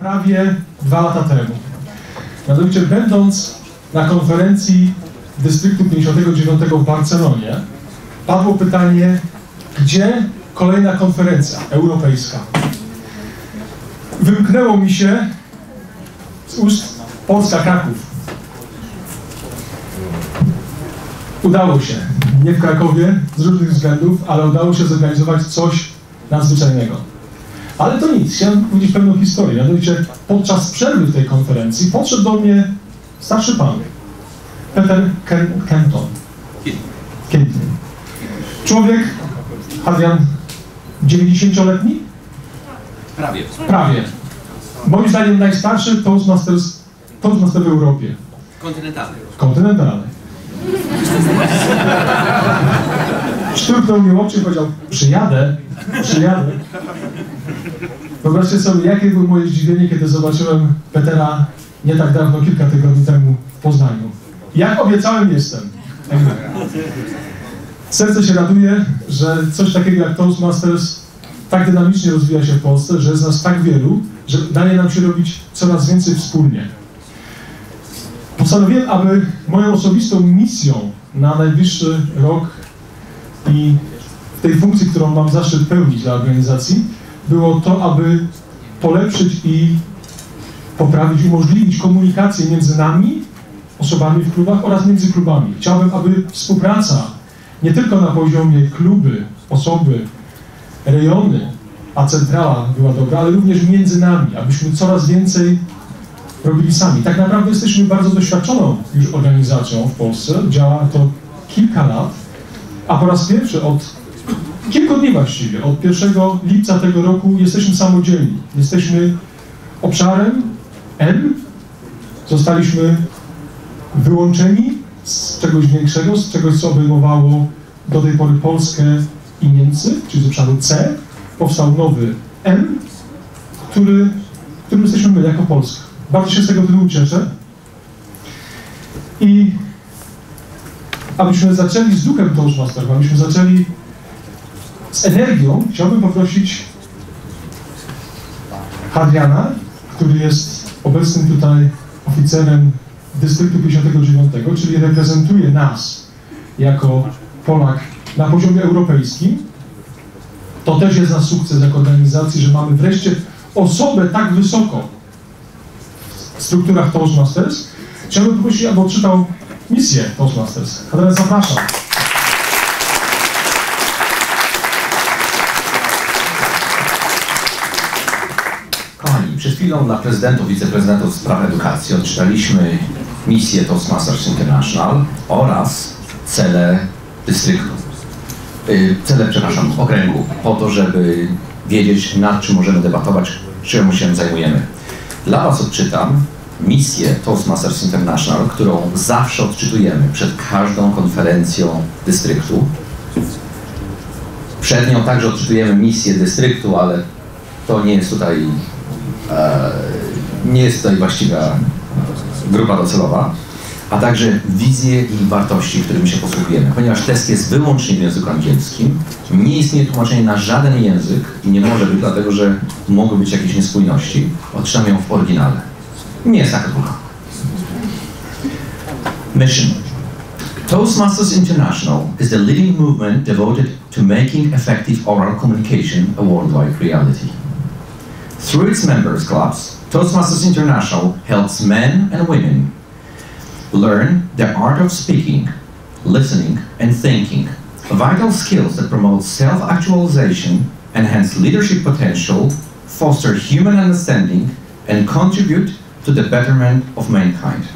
prawie dwa lata temu. Mianowicie będąc na konferencji Dystryktu 59 w Barcelonie, padło pytanie, gdzie kolejna konferencja europejska. Wymknęło mi się z ust Polska Kraków. Udało się. Nie w Krakowie z różnych względów, ale udało się zorganizować coś nadzwyczajnego. Ale to nic, chciałem powiedzieć pewną historię. Mianowicie podczas przerwy w tej konferencji podszedł do mnie starszy pan, Peter Ken Kenton. Kenton. Człowiek, Adrian, 90-letni? Prawie. Prawie. Moim zdaniem najstarszy Toastmasters, Toastmaster w Europie. Kontynentalny. Kontynentalny. Szturknął mi łokcie i powiedział, przyjadę, przyjadę. Wyobraźcie sobie, jakie było moje zdziwienie, kiedy zobaczyłem Petera nie tak dawno, kilka tygodni temu w Poznaniu. Jak obiecałem, jestem. Serce się raduje, że coś takiego jak Toastmasters tak dynamicznie rozwija się w Polsce, że jest nas tak wielu, że daje nam się robić coraz więcej wspólnie. Postanowiłem, aby moją osobistą misją na najbliższy rok i tej funkcji, którą mam zaszczyt pełnić dla organizacji, było to, aby polepszyć i poprawić, umożliwić komunikację między nami, osobami w klubach oraz między klubami. Chciałbym, aby współpraca nie tylko na poziomie kluby, osoby, rejony, a centrala była dobra, ale również między nami, abyśmy coraz więcej robili sami. Tak naprawdę jesteśmy bardzo doświadczoną już organizacją w Polsce. Działa to kilka lat, a po raz pierwszy od kilku dni właściwie, od 1 lipca tego roku jesteśmy samodzielni. Jesteśmy obszarem M. Zostaliśmy wyłączeni z czegoś większego, z czegoś, co obejmowało do tej pory Polskę i Niemcy, czyli z obszaru C. Powstał nowy M, który, którym jesteśmy my jako Polska. Bardzo się z tego tytułu cieszę. I abyśmy zaczęli z duchem Toastmasterów, abyśmy zaczęli z energią, chciałbym poprosić Hadriana, który jest obecnym tutaj oficerem Dystryktu 59, czyli reprezentuje nas jako Polak na poziomie europejskim. To też jest nasz sukces jako organizacji, że mamy wreszcie osobę tak wysoko w strukturach Toastmasters. Chciałbym poprosić, aby odczytał misję Toastmasters. Hadrian, zapraszam. Kochani, przed chwilą dla prezydentów, wiceprezydentów spraw edukacji odczytaliśmy misję Toastmasters International oraz cele dystryktu. Yy, cele, przepraszam, okręgu, po to, żeby wiedzieć, nad czym możemy debatować, czemu się zajmujemy. Dla Was odczytam misję Toastmasters International, którą zawsze odczytujemy przed każdą konferencją dystryktu. Przed nią także odczytujemy misję dystryktu, ale to nie jest tutaj nie jest tutaj właściwa grupa docelowa, a także wizje i wartości, którymi się posługujemy. Ponieważ test jest wyłącznie w języku angielskim, nie istnieje tłumaczenie na żaden język i nie może być, dlatego że mogą być jakieś niespójności. Odczytam ją w oryginale. Nie jest taka długa. Mission. Toastmasters International is the leading movement devoted to making effective oral communication a worldwide reality. Through its members clubs, Toastmasters International helps men and women learn the art of speaking, listening, and thinking, vital skills that promote self-actualization, enhance leadership potential, foster human understanding, and contribute to the betterment of mankind.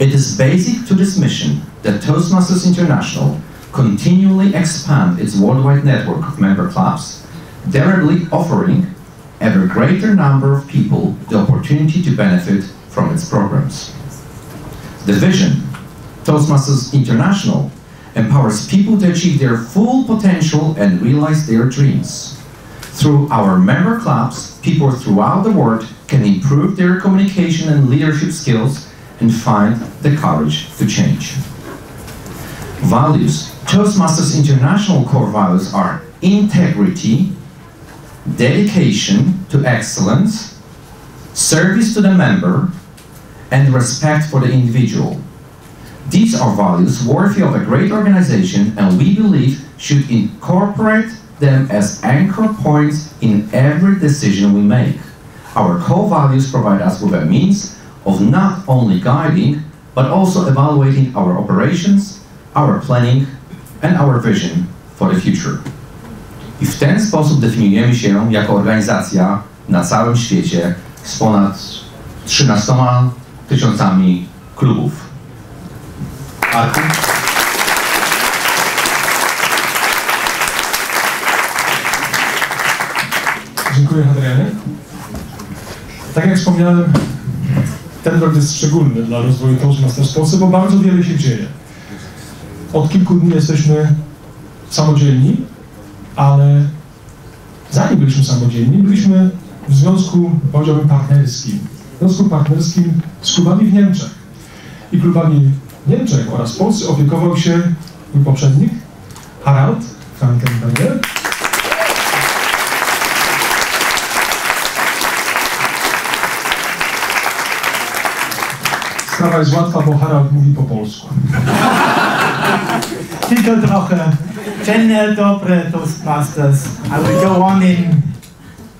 It is basic to this mission that Toastmasters International continually expand its worldwide network of member clubs, directly offering ever greater number of people the opportunity to benefit from its programs. The vision, Toastmasters International, empowers people to achieve their full potential and realize their dreams. Through our member clubs, people throughout the world can improve their communication and leadership skills and find the courage to change. Values. Toastmasters International core values are integrity, dedication to excellence, service to the member, and respect for the individual. These are values worthy of a great organization and we believe should incorporate them as anchor points in every decision we make. Our core values provide us with a means of not only guiding, but also evaluating our operations, our planning, and our vision for the future. I w ten sposób definiujemy się jako organizacja na całym świecie z ponad 13 tysiącami klubów. Dziękuję Adrianie. Tak jak wspomniałem, ten rok jest szczególny dla rozwoju Toastmasters Polsce, bo bardzo wiele się dzieje. Od kilku dni jesteśmy samodzielni, ale zanim byliśmy samodzielni, byliśmy w związku, powiedziałbym, partnerskim. W związku partnerskim z klubami w Niemczech. I klubami Niemczech oraz w Polsce opiekował się mój poprzednik, Harald Frankenberger. Sprawa jest łatwa, bo Harald mówi po polsku. Tylko trochę. Dobry, Toastmasters. I will go on in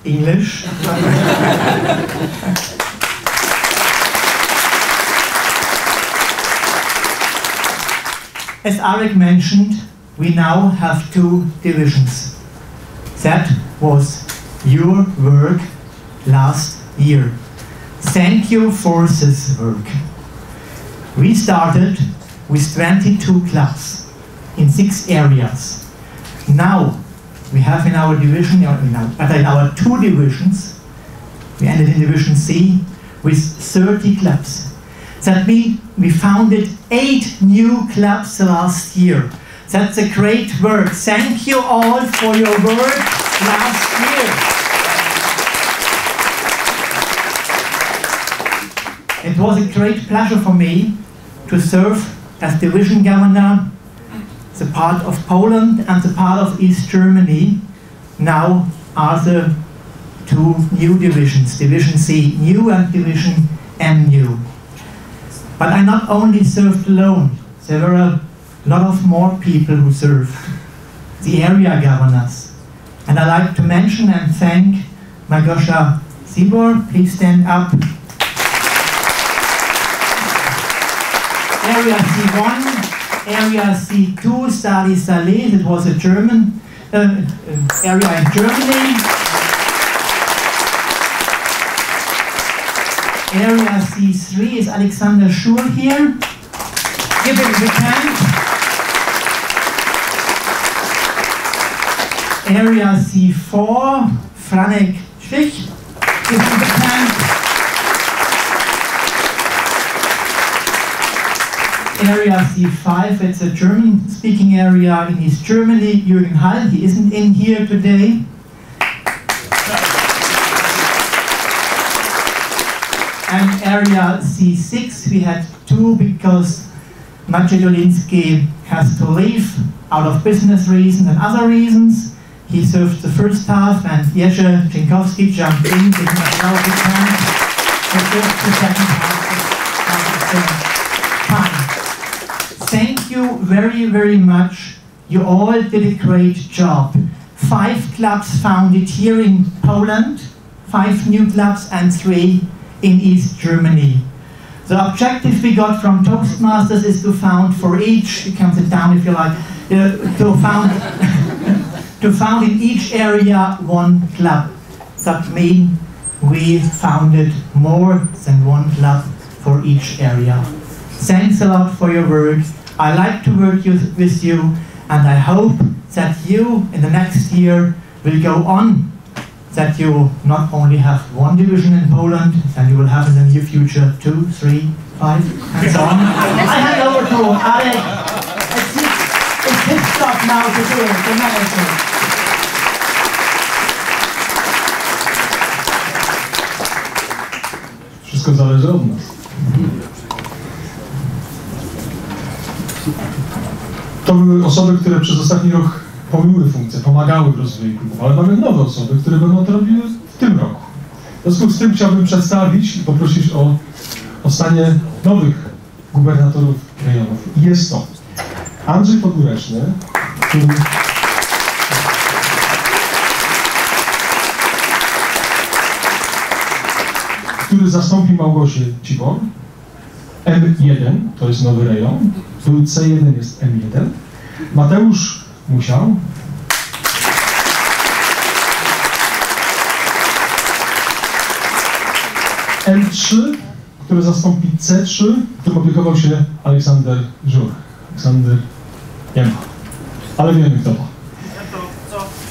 English. As Arik mentioned, we now have two divisions. That was your work last year. Thank you for this work. We started with 22 clubs in six areas. Now we have in our division, in our, but in our two divisions, we ended in Division C with 30 clubs. That means we founded eight new clubs last year. That's a great work. Thank you all for your work last year. It was a great pleasure for me to serve as division governor the part of Poland and the part of East Germany now are the two new divisions, Division C new and Division M new. But I not only served alone, there were a lot of more people who served, the area governors. And I like to mention and thank Magosha Sibor, please stand up. Area C1, Area C2, Sali Saleh, it was a German uh, uh, area in Germany. Area C3 is Alexander Schur here. Give him a hand. Area C4, Franek Stich. Give him a hand. Area C5, it's a German-speaking area in East Germany. Jürgen Hall, he isn't in here today. And area C6, we had two because Maciej has to leave out of business reasons and other reasons. He served the first half and Jerzy Dziękowski jumped in, hand. Served the second half at the same time. Thank you very, very much. You all did a great job. Five clubs founded here in Poland, five new clubs and three in East Germany. The objective we got from Toastmasters is to found for each, you can sit down if you like, uh, to found to found in each area one club. That means we founded more than one club for each area. Thanks a lot for your work. I like to work with you and I hope that you in the next year will go on that you not only have one division in Poland, and you will have in the near future two, three, five, and so on. I hand over to Alek. It's his, it's job now to do it, the management. Wszystko zależy od nas. To były osoby, które przez ostatni rok pełniły funkcje, pomagały w rozwoju klubów, ale mamy nowe osoby, które będą to robiły w tym roku. W związku z tym chciałbym przedstawić i poprosić o, o stanie nowych gubernatorów rejonów. Jest to Andrzej Podgóreczny, który który zastąpi Małgosię Cibor. M1 to jest nowy rejon, tu C1 jest M1. Mateusz Musiał. M3, który zastąpi C3, którym opiekował się Aleksander Żur. Aleksander nie ma, ale wiemy kto ma.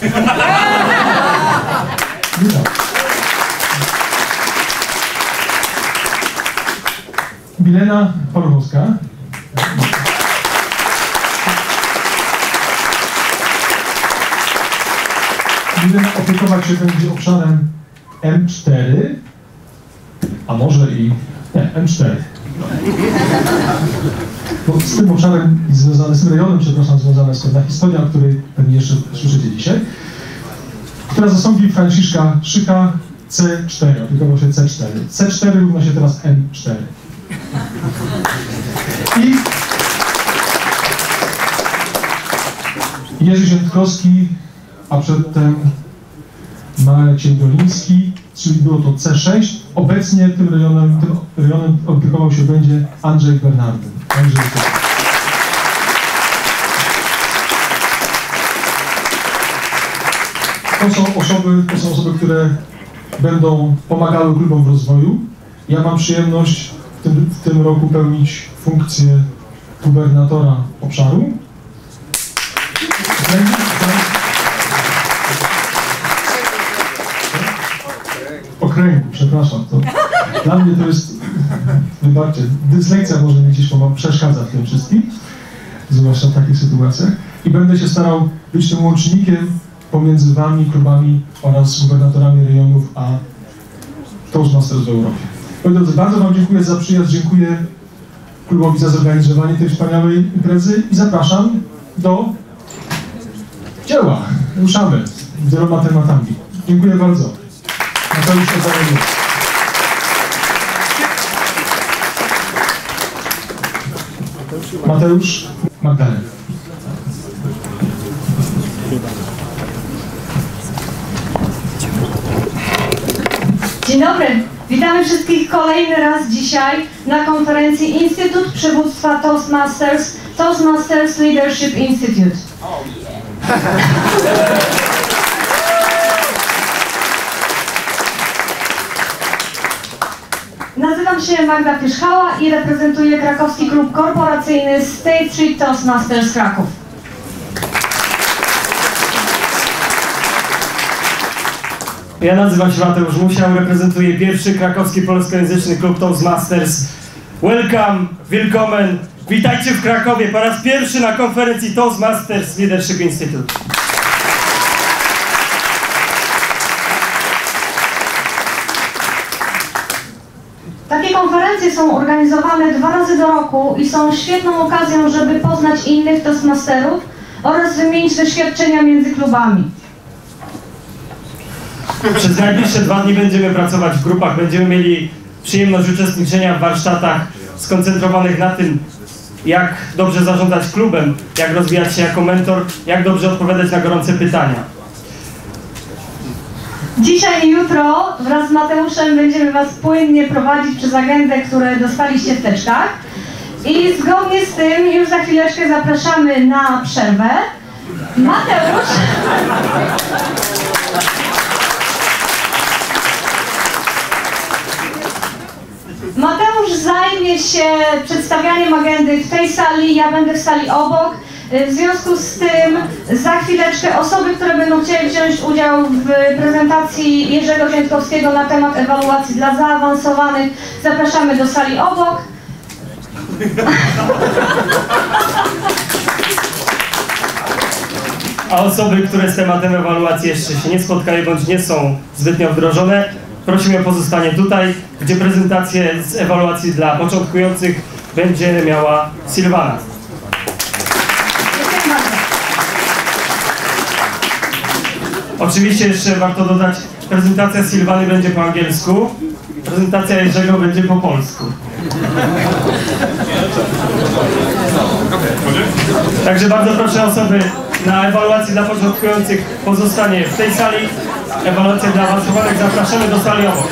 Witam. Milena Paluchowska. Milena opiekować się będzie obszarem M4, a może i nie, M4. Bo z tym obszarem i związane, z tym rejonem, przepraszam, związana jest pewna historia, o której pewnie jeszcze słyszycie dzisiaj, która zastąpi Franciszka Szyka C4, opiekował się C4. C4 równa się teraz M4. I Jerzy Ziętkowski, a przedtem Marek Doliński, czyli było to C6. Obecnie tym rejonem, tym rejonem opiekował się będzie Andrzej Bernardyn. Andrzej to są osoby, to są osoby, które będą pomagały klubom w rozwoju. Ja mam przyjemność w tym, roku pełnić funkcję gubernatora obszaru. Okręgu, przepraszam. To dla mnie to jest, wybaczcie, dyslekcja może mi gdzieś przeszkadza w tym wszystkim, zwłaszcza w takich sytuacjach. I będę się starał być tym łącznikiem pomiędzy wami, klubami oraz gubernatorami rejonów, a Toastmasters w Europie. Moi drodzy, bardzo Wam dziękuję za przyjazd, dziękuję klubowi za zorganizowanie tej wspaniałej imprezy i zapraszam do dzieła. Ruszamy z wieloma tematami. Dziękuję bardzo. Mateusz. Mateusz Magdalena. Dzień dobry. Witamy wszystkich kolejny raz dzisiaj na konferencji Instytut Przywództwa Toastmasters, Toastmasters Leadership Institute. Nazywam się Magda Pierzchała i reprezentuję krakowski klub korporacyjny State Street Toastmasters Kraków. Ja nazywam się Mateusz Musiał, reprezentuję pierwszy krakowski polskojęzyczny klub Toastmasters. Welcome, willkommen, witajcie w Krakowie po raz pierwszy na konferencji Toastmasters Leadership Institute. Takie konferencje są organizowane dwa razy do roku i są świetną okazją, żeby poznać innych Toastmasterów oraz wymienić doświadczenia między klubami. Przez najbliższe dwa dni będziemy pracować w grupach, będziemy mieli przyjemność uczestniczenia w warsztatach skoncentrowanych na tym, jak dobrze zarządzać klubem, jak rozwijać się jako mentor, jak dobrze odpowiadać na gorące pytania. Dzisiaj i jutro wraz z Mateuszem będziemy Was płynnie prowadzić przez agendę, które dostaliście w teczkach. I zgodnie z tym już za chwileczkę zapraszamy na przerwę. Mateusz... Mateusz zajmie się przedstawianiem agendy w tej sali, ja będę w sali obok. W związku z tym za chwileczkę osoby, które będą chcieli wziąć udział w prezentacji Jerzego Ziętkowskiego na temat ewaluacji dla zaawansowanych zapraszamy do sali obok. A osoby, które z tematem ewaluacji jeszcze się nie spotkały bądź nie są zbytnio wdrożone, prosimy o pozostanie tutaj, gdzie prezentację z ewaluacji dla początkujących będzie miała Sylwana. Oczywiście jeszcze warto dodać, prezentacja Sylwany będzie po angielsku, prezentacja Jerzego będzie po polsku. Także bardzo proszę osoby na ewaluację dla początkujących pozostanie w tej sali. Ewaluacja dla awansowanych. Zapraszamy do sali obok.